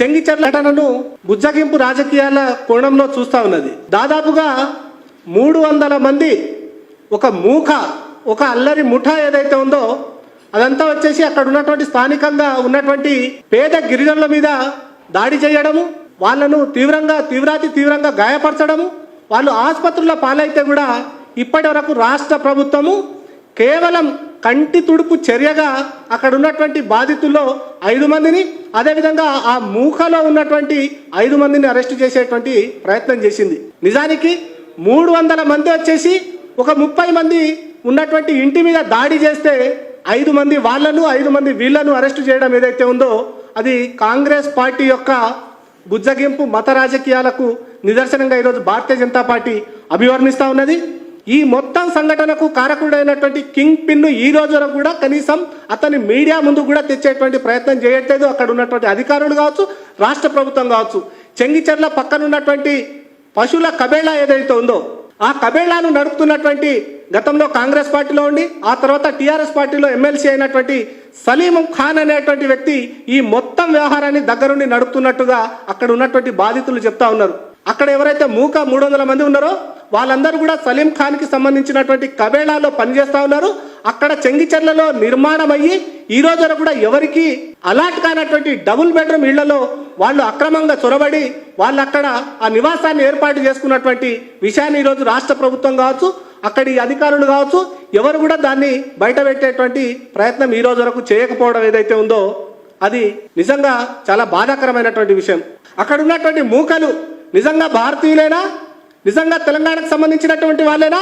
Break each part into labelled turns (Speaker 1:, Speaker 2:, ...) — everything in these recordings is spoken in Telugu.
Speaker 1: చెంగిచెర్ల ఘటనను బుజ్జగింపు రాజకీయాల కోణంలో చూస్తా ఉన్నది. దాదాపుగా మూడు వందల మంది ఒక మూక ఒక అల్లరి ముఠా ఏదైతే ఉందో అదంతా వచ్చేసి అక్కడ ఉన్నటువంటి స్థానికంగా ఉన్నటువంటి పేద గిరిజనుల మీద దాడి చేయడము వాళ్ళను తీవ్రంగా తీవ్రాతి తీవ్రంగా గాయపరచడము వాళ్ళు ఆసుపత్రుల పాలైతే కూడా ఇప్పటి వరకు రాష్ట్ర ప్రభుత్వము కేవలం కంటి తుడుపు చర్యగా అక్కడ ఉన్నటువంటి బాధితుల్లో ఐదు మందిని అదేవిధంగా ఆ మూకలో ఉన్నటువంటి ఐదు మందిని అరెస్ట్ చేసేటువంటి ప్రయత్నం చేసింది. నిజానికి మూడు వందల మంది వచ్చేసి ఒక ముప్పై మంది ఉన్నటువంటి ఇంటి మీద దాడి చేస్తే ఐదు మంది వాళ్ళను ఐదు మంది వీళ్ళను అరెస్ట్ చేయడం ఏదైతే ఉందో అది కాంగ్రెస్ పార్టీ యొక్క బుజ్జగింపు మత రాజకీయాలకు నిదర్శనంగా ఈరోజు భారతీయ జనతా పార్టీ అభివర్ణిస్తూ ఉన్నది. ఈ మొత్తం సంఘటనకు కారకుడైనటువంటి కింగ్ పిన్ను ఈ రోజు వరకు కూడా కనీసం అతని మీడియా ముందు కూడా తెచ్చేటువంటి ప్రయత్నం చేయట్లేదు. అక్కడ ఉన్నటువంటి అధికారులు కావచ్చు రాష్ట్ర ప్రభుత్వం కావచ్చు. చెంగిచెర్ల పక్కన ఉన్నటువంటి పశువుల కబేళా ఏదైతే ఉందో ఆ కబేళాను నడుపుతున్నటువంటి గతంలో కాంగ్రెస్ పార్టీలో ఉండి ఆ తర్వాత టీఆర్ఎస్ పార్టీలో ఎమ్మెల్సీ అయినటువంటి సలీం ఖాన్ అనేటువంటి వ్యక్తి ఈ మొత్తం వ్యవహారాన్ని దగ్గరుండి నడుపుతున్నట్టుగా అక్కడ ఉన్నటువంటి బాధితులు చెప్తా ఉన్నారు. అక్కడ ఎవరైతే మూక మూడు వందల మంది ఉన్నారో వాళ్ళందరూ కూడా సలీం ఖాన్కి సంబంధించినటువంటి కబేళాలో పనిచేస్తూ ఉన్నారు. అక్కడ చెంగిచెర్లలో నిర్మాణం అయ్యి ఈ రోజు వరకు కూడా ఎవరికి అలాట్ కానటువంటి డబుల్ బెడ్రూమ్ ఇళ్ళలో వాళ్ళు అక్రమంగా చొరబడి వాళ్ళు అక్కడ ఆ నివాసాన్ని ఏర్పాటు చేసుకున్నటువంటి విషయాన్ని ఈరోజు రాష్ట్ర ప్రభుత్వం కావచ్చు అక్కడి అధికారులు కావచ్చు ఎవరు కూడా దాన్ని బయట పెట్టేటువంటి ప్రయత్నం ఈ రోజు వరకు చేయకపోవడం ఏదైతే ఉందో అది నిజంగా చాలా బాధాకరమైనటువంటి విషయం. అక్కడ ఉన్నటువంటి మూకలు నిజంగా భారతీయులేనా? నిజంగా తెలంగాణకు సంబంధించినటువంటి వాళ్ళేనా?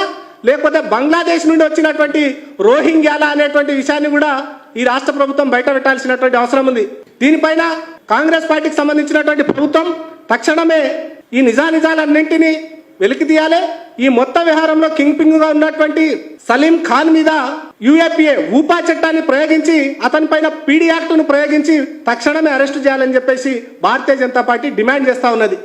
Speaker 1: లేకపోతే బంగ్లాదేశ్ నుండి వచ్చినటువంటి రోహింగ్యాల అనేటువంటి విషయాన్ని కూడా ఈ రాష్ట్ర ప్రభుత్వం బయట పెట్టాల్సినటువంటి అవసరం ఉంది. దీనిపైన కాంగ్రెస్ పార్టీకి సంబంధించినటువంటి ప్రభుత్వం తక్షణమే ఈ నిజానిజాలన్నింటినీ వెలికి తీయాలి. ఈ మొత్తం వ్యవహారంలో కింగ్ పింగ్గా ఉన్నటువంటి సలీం ఖాన్ మీద యుఏపిఏ ఊపా చట్టాన్ని ప్రయోగించి అతని పైన పీడీ యాక్ట్ను ప్రయోగించి తక్షణమే అరెస్ట్ చేయాలని చెప్పేసి భారతీయ జనతా పార్టీ డిమాండ్ చేస్తా ఉన్నది.